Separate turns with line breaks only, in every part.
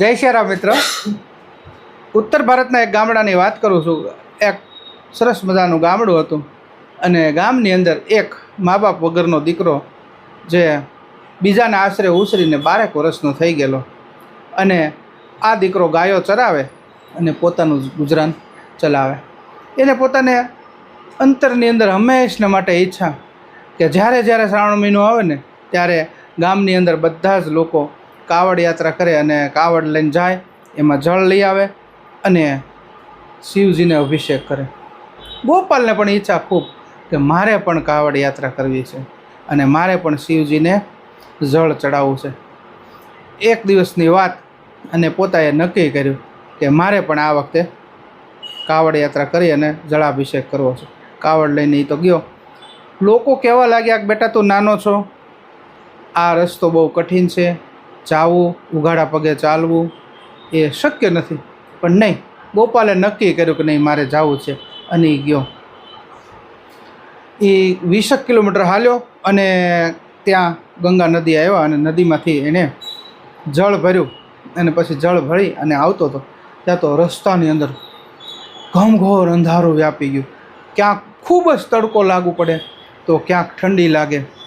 જય શ્રી મિત્ર. ઉત્તર ભારતના એક ગામડાની વાત કરું છું. એક સરસ મજાનું ગામડું હતું અને ગામની અંદર એક મા બાપ વગરનો દીકરો જે બીજાના આશરે ઉછરીને બારેક વર્ષનો થઈ ગયેલો અને આ દીકરો ગાયો ચરાવે અને પોતાનું ગુજરાન ચલાવે. એને પોતાને અંતરની અંદર હંમેશને માટે ઈચ્છા કે જ્યારે જ્યારે શ્રાવણ મહિનો આવે ને ત્યારે ગામની અંદર બધા જ લોકો કાવડ યાત્રા કરે અને કાવડ લઈને જાય, એમાં જળ લઈ આવે અને શિવજીને અભિષેક કરે. ગોપાલને પણ ઈચ્છા ખૂબ કે મારે પણ કાવડ યાત્રા કરવી છે અને મારે પણ શિવજીને જળ ચડાવવું છે. એક દિવસની વાત અને પોતાએ નક્કી કર્યું કે મારે પણ આ વખતે કાવડ યાત્રા કરી અને જળાભિષેક કરવો છે. કાવડ લઈને એ તો ગયો. લોકો કહેવા લાગ્યા કે બેટા તું નાનો છો. આ રસ્તો બહુ કઠિન છે. જાવું ઉઘાડા પગે ચાલવું એ શક્ય નથી. પણ નહીં, ગોપાલે નક્કી કર્યું કે નહીં, મારે જવું છે. અને એ ગયો. એ વીસેક કિલોમીટર હાલ્યો અને ત્યાં ગંગા નદી આવ્યા અને નદીમાંથી એણે જળ ભર્યું. અને પછી જળ ભરી અને આવતો હતો ત્યાં તો રસ્તાની અંદર ઘમઘોર અંધારું વ્યાપી ગયું. ક્યાંક ખૂબ જ તડકો લાગુ પડે તો ક્યાંક ઠંડી લાગે.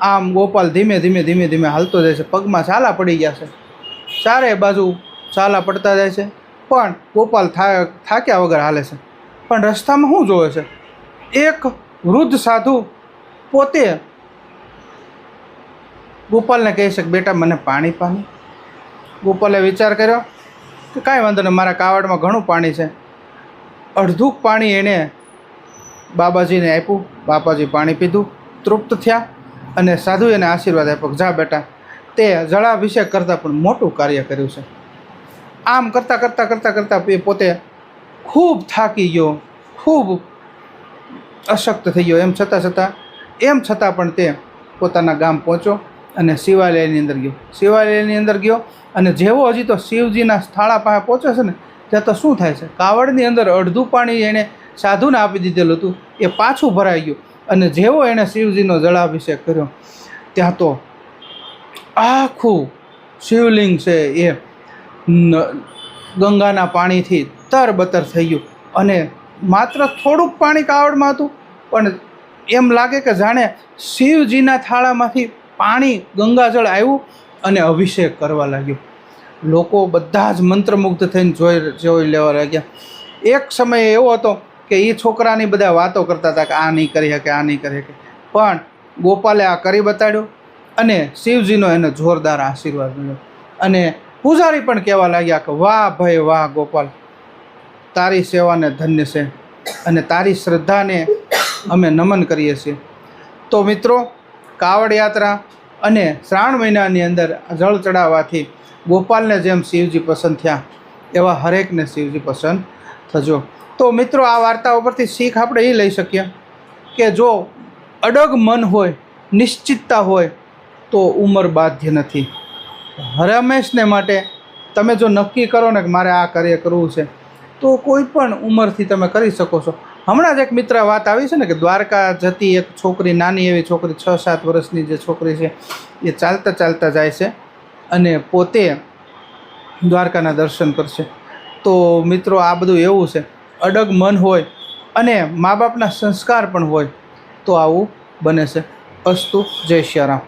આમ ગોપાલ ધીમે ધીમે ધીમે ધીમે હાલતો જાય છે. પગમાં છાલા પડી ગયા છે. ચારે બાજુ છાલા પડતા જાય છે. પણ ગોપાલ થાક્યા વગર હાલે છે. પણ રસ્તામાં શું જોવે છે? એક વૃદ્ધ સાધુ પોતે ગોપાલને કહે છે કે, બેટા, મને પાણી પાણી. ગોપાલે વિચાર કર્યો કે, કાંઈ વાંધો નહીં, મારા કાવડમાં ઘણું પાણી છે. અડધું પાણી એણે બાબાજીને આપ્યું. બાપાજી પાણી પીધું. તૃપ્ત થયા. અને સાધુ એને આશીર્વાદ આપ્યો જા બેટા, તે જળાભિષેક કરતાં પણ મોટું કાર્ય કર્યું છે. આમ કરતાં કરતાં કરતાં કરતાં એ પોતે ખૂબ થાકી ગયો, ખૂબ અશક્ત થઈ ગયો. એમ છતાં છતાં, એમ છતાં પણ તે પોતાના ગામ પહોંચ્યો અને શિવાલયની અંદર ગયો. શિવાલયની અંદર ગયો અને જેવો હજી તો શિવજીના સ્થાળા પાસે પહોંચે છે ને, ત્યાં તો શું થાય છે? કાવડની અંદર અડધું પાણી એણે સાધુને આપી દીધેલું હતું, એ પાછું ભરાઈ ગયું. અને જેવો એણે શિવજીનો જળાભિષેક કર્યો, ત્યાં તો આખું શિવલિંગ છે એ ગંગાના પાણીથી તરબતર થઈ ગયું. અને માત્ર થોડુંક પાણી કાવડમાં હતું, પણ એમ લાગે કે જાણે શિવજીના થાળામાંથી પાણી, ગંગાજળ આવ્યું અને અભિષેક કરવા લાગ્યો. લોકો બધા જ મંત્રમુગ્ધ થઈને જોઈ જોઈ લેવા લાગ્યા. એક સમય એવો હતો કે એ છોકરાની બધા વાતો કરતા હતા કે આ નહીં કરી શકે, આ નહીં કરી શકે. પણ ગોપાલે આ કરી બતાડ્યું અને શિવજીનો એને જોરદાર આશીર્વાદ મળ્યો. અને પૂજારી પણ કહેવા લાગ્યા કે વાહ ભાઈ વાહ ગોપાલ, તારી સેવાને ધન્ય છે અને તારી શ્રદ્ધાને અમે નમન કરીએ છીએ. તો મિત્રો, કાવડ યાત્રા અને શ્રાવણ મહિનાની અંદર જળ ચડાવવાથી ગોપાલને જેમ શિવજી પસંદ થયા, એવા હરેકને શિવજી પસંદ થજો. તો મિત્રો આ વાર્તા ઉપરથી શીખ આપણે એ લઈ શકીએ કે જો અડગ મન હોય, નિશ્ચિતતા હોય, તો ઉંમર બાધ્ય નથી. હરમેશને માટે તમે જો નક્કી કરો ને કે મારે આ કાર્ય કરવું છે, તો કોઈ પણ ઉંમરથી તમે કરી શકો છો. હમણાં જ એક મિત્ર વાત આવી છે ને કે દ્વારકા જતી એક છોકરી, નાની એવી છોકરી, છ સાત વર્ષની જે છોકરી છે, એ ચાલતા ચાલતા જાય છે અને પોતે દ્વારકાના દર્શન કરશે. તો મિત્રો આ બધું એવું છે અડગ મન હોય અને મા બાપના સંસ્કાર પણ હોય તો આવું બને છે. અસ્તુ જય શ્રી રામ.